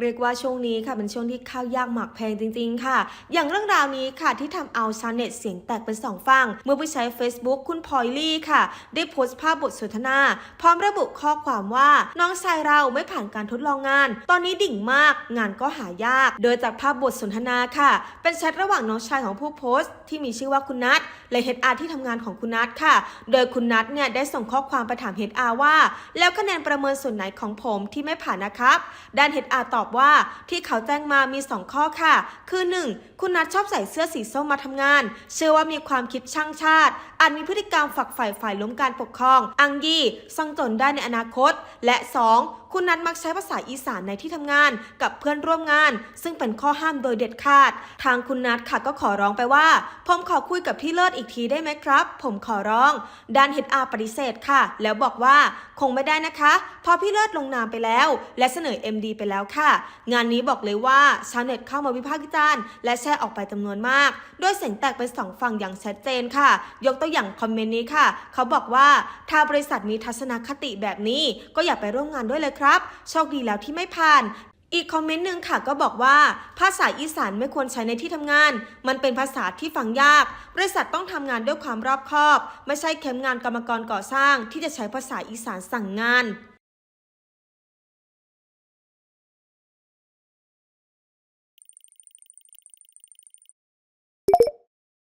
เรียกว่าช่วงนี้ค่ะเป็นช่วงที่ข้าวยากหมากแพงจริงๆ ค่ะ อย่างเรื่องราวนี้ค่ะที่ทำเอาชาวเน็ตเสียงแตกเป็นสองฝั่งเมื่อผู้ใช้ Facebook คุณพลอยลี่ค่ะ ได้โพสต์ภาพบทสนทนา พร้อมระบุข้อความว่าน้องชายเราไม่ผ่านการทดลองงาน ตอนนี้ดิ่งมากงานก็หายาก โดยจากภาพบทสนทนาค่ะ เป็นแชทระหว่างน้องชายของผู้โพสต์ ที่มีชื่อว่าคุณนัทและเฮดอาร์ที่ทำงานของคุณนัทค่ะ โดยคุณนัทเนี่ยได้ส่งข้อความไปถามเฮดอาร์ว่า แล้วคะแนนประเมินส่วนไหนของผมที่ไม่ผ่านนะครับด้านเฮดอาร์ตอบว่าที่เขาแจ้งมามี 2 ข้อค่ะ คือ 1. คุณนัทชอบใส่เสื้อสีส้มมาทำงาน เชื่อว่ามีความคิดช่างชาติ อาจมีพฤติกรรมฝักใฝ่ฝ่ายล้มการปกครอง อังยี่ซ่องจนได้ในอนาคต และ 2. คุณนัทมักใช้ภาษาอีสานในที่ทำงานกับเพื่อนร่วมงาน ซึ่งเป็นข้อห้ามโดยเด็ดขาด ทางคุณนัทค่ะก็ขอร้องไปว่า ผมขอคุยกับพี่เลิศอีกทีได้ไหมครับ ผมขอร้องด้านเฮดอาปฏิเสธค่ะ แล้วบอกว่าคงไม่ได้นะคะพราะพี่เลิศลงนามไปแล้ว และเสนอ MD ไปแล้วค่ะ งานนี้บอกเลยว่าชาวเน็ตเข้ามาวิพากษ์วิจารณ์และแชร์ออกไปจำนวนมาก โดยเสียงแตกเป็นสองฝั่งอย่างชัดเจนค่ะ ยกตัวอย่างคอมเมนต์นี้ค่ะ เขาบอกว่าถ้าบริษัทมีทัศนคติแบบนี้ ก็อย่าไปร่วมงานด้วยเลยครับ โชคดีแล้วที่ไม่ผ่าน อีกคอมเมนต์หนึ่งค่ะก็บอกว่า ภาษาอีสานไม่ควรใช้ในที่ทำงาน มันเป็นภาษาที่ฟังยาก บริษัทต้องทำงานด้วยความรอบคอบ ไม่ใช่เข้มงานกรรมกรก่อสร้างที่จะใช้ภาษาอีสานสั่งงาน